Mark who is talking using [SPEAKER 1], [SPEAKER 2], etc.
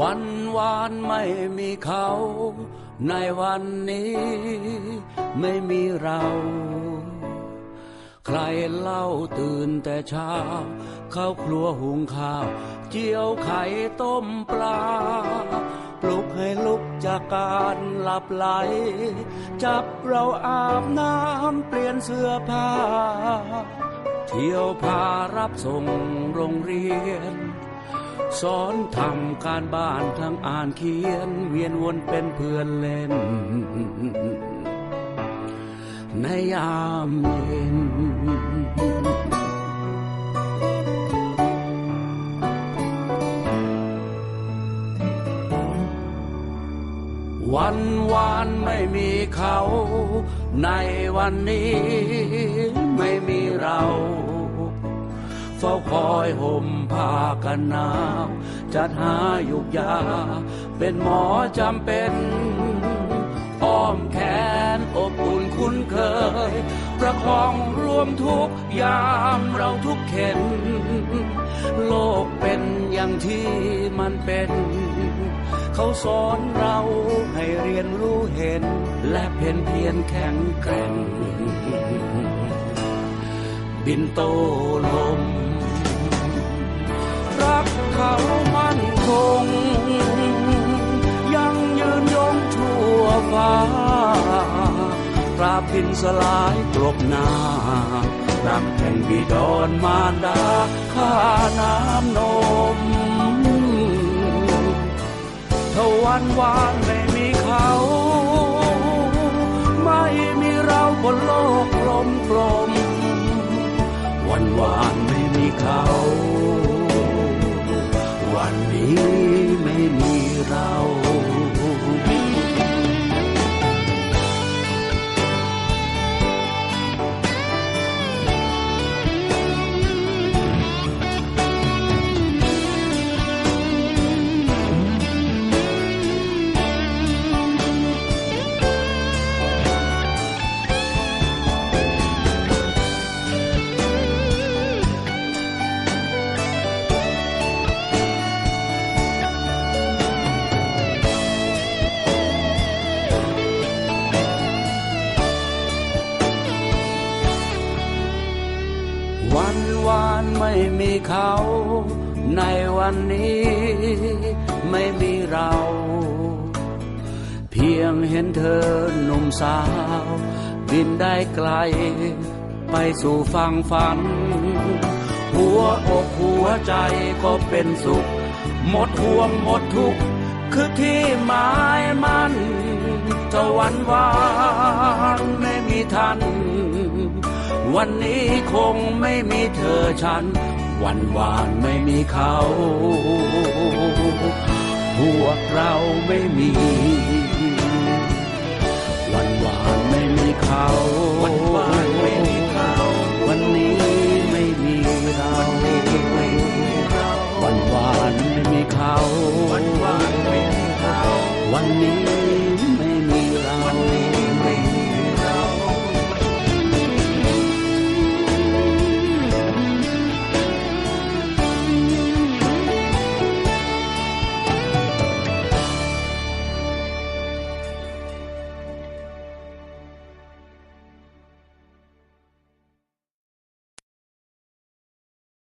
[SPEAKER 1] วันวานไม่มีเขา ในวันนี้ไม่มีเรา ใครเล่าตื่นแต่เช้า เข้าครัวหุงข้าว เจียวไข่ต้มปลา ปลุกให้ลุกจากการหลับไหล จับเราอาบน้ำเปลี่ยนเสื้อผ้า เที่ยวพารับส่งโรงเรียน สอนทำการบ้านทั้งอ่านเขียน เวียนวนเป็นเพื่อนเล่น ในยามเย็นวันวานไม่มีเขา ในวันนี้ไม่มีเรา เฝ้าคอยห่มผ้ากันหนาวจัดหายุกยา เป็นหมอจำเป็นอ้อมแขนอบอุ่นคุ้นเคย ประคองรวมทุกยามเราทุกเข็น โลกเป็นอย่างที่มันเป็น เขาสอนเราให้เรียนรู้เห็น และเพียนเพียรแข็งแกร่งบินโตลม รักเขามั่นคง ยังยืนยงทั่วฟ้าปราบพินสลายกลบหน้ารักแห่งบิดอนมารดาข้าน้ำนมทวันวานไม่มีเขา ไม่มีเราบนโลกกลมกลม วานไม่มีเขา ในวันนี้ไม่มีเรา เพียงเห็นเธอหนุ่มสาว บินได้ไกล ไปสู่ฝั่งฝัน หัวอกหัวใจก็เป็นสุข หมดห่วงหมดทุกข์คือที่หมายมันตะวันวา วันนี้คงไม่มีเธอฉัน วันวานไม่มีเขา พวกเราไม่มี วันวานไม่มีเขา วันวานไม่มีเขา วันนี้ไม่มีเรา วันวานไม่มีเขา วันวานไม่มีเขา วันนี้